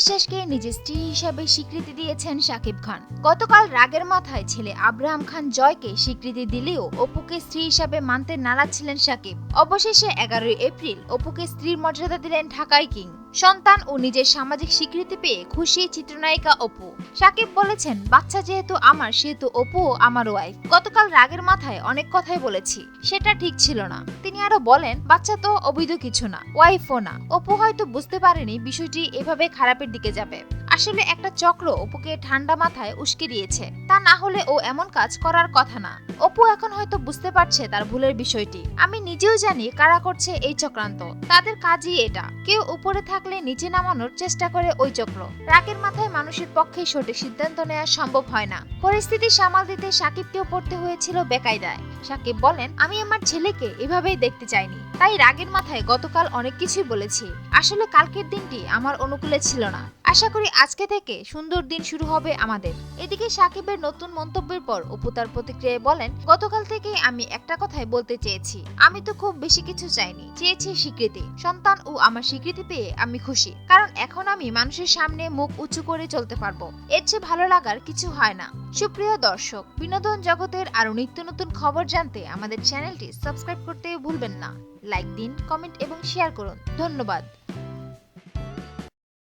বিশ্বাসকে নিজের স্ত্রী হিসাবে স্বীকৃতি দিয়েছেন সাকিব খান। গতকাল রাগের মাথায় ছেলে আব্রাহাম খান জয়কে স্বীকৃতি দিলেও অপুকে স্ত্রী হিসাবে মানতে নারাজ ছিলেন শাকিব। অবশেষে এগারোই এপ্রিল অপুকে স্ত্রীর মর্যাদা দিলেন ঢাকাই কিং। সন্তান ও নিজের সামাজিক স্বীকৃতি পেয়ে খুশি চিত্রনায়িকা অপু। সাকিব বলেছেন, বাচ্চা যেহেতু আমার, সেহেতু অপুও আমার ওয়াইফ গতকাল রাগের মাথায় অনেক কথাই বলেছি, সেটা ঠিক ছিল না। তিনি আরও বলেন, বাচ্চা তো অবৈধ কিছু না ওয়াইফও না। অপু হয়তো বুঝতে পারেনি বিষয়টি এভাবে খারাপের দিকে যাবে। আসলে একটা চক্র অপুকে ঠান্ডা মাথায় উস্কে দিয়েছে। তা না হলে ও এমন কাজ করার কথা না। অপু এখন হয়তো বুঝতে পারছে তার ভুলের বিষয়টি। আমি নিজেও জানি কারা করছে এই চক্রান্ত। তাদের কাজই এটা। কেউ উপরে থাকলে নিচে নামানোর চেষ্টা করে ওই চক্র। রাগের মাথায় মানুষের পক্ষে সঠিক সিদ্ধান্ত নেওয়া সম্ভব হয় না। পরিস্থিতি সামাল দিতে সাকিবকেও পড়তে হয়েছিল বেকায়দায়। সাকিব বলেন, আমি আমার ছেলেকে এভাবেই দেখতে চাইনি। তাই রাগের মাথায় গতকাল অনেক কিছুই বলেছি। আসলে কালকের দিনটি আমার অনুকূলে ছিল না। আশা করি আজকে থেকে সুন্দর দিন শুরু হবে আমাদের। এদিকে সাকিবের নতুন মন্তব্যের পর অপু তার প্রতিক্রিয়ায় বলেন, গতকাল থেকে আমি একটা কথাই বলতে চেয়েছি। আমি তো খুব বেশি কিছু চাইনি। চেয়েছি স্বীকৃতি। সন্তান ও আমার স্বীকৃতি পেয়ে আমি খুশি। কারণ এখন আমি মানুষের সামনে মুখ উঁচু করে চলতে পারব। এর চেয়ে ভালো লাগার কিছু হয় না। সুপ্রিয় দর্শক, বিনোদন জগতের আরও নিত্য নতুন খবর জানতে আমাদের চ্যানেলটি সাবস্ক্রাইব করতে ভুলবেন না। লাইক দিন, কমেন্ট এবং শেয়ার করুন। ধন্যবাদ।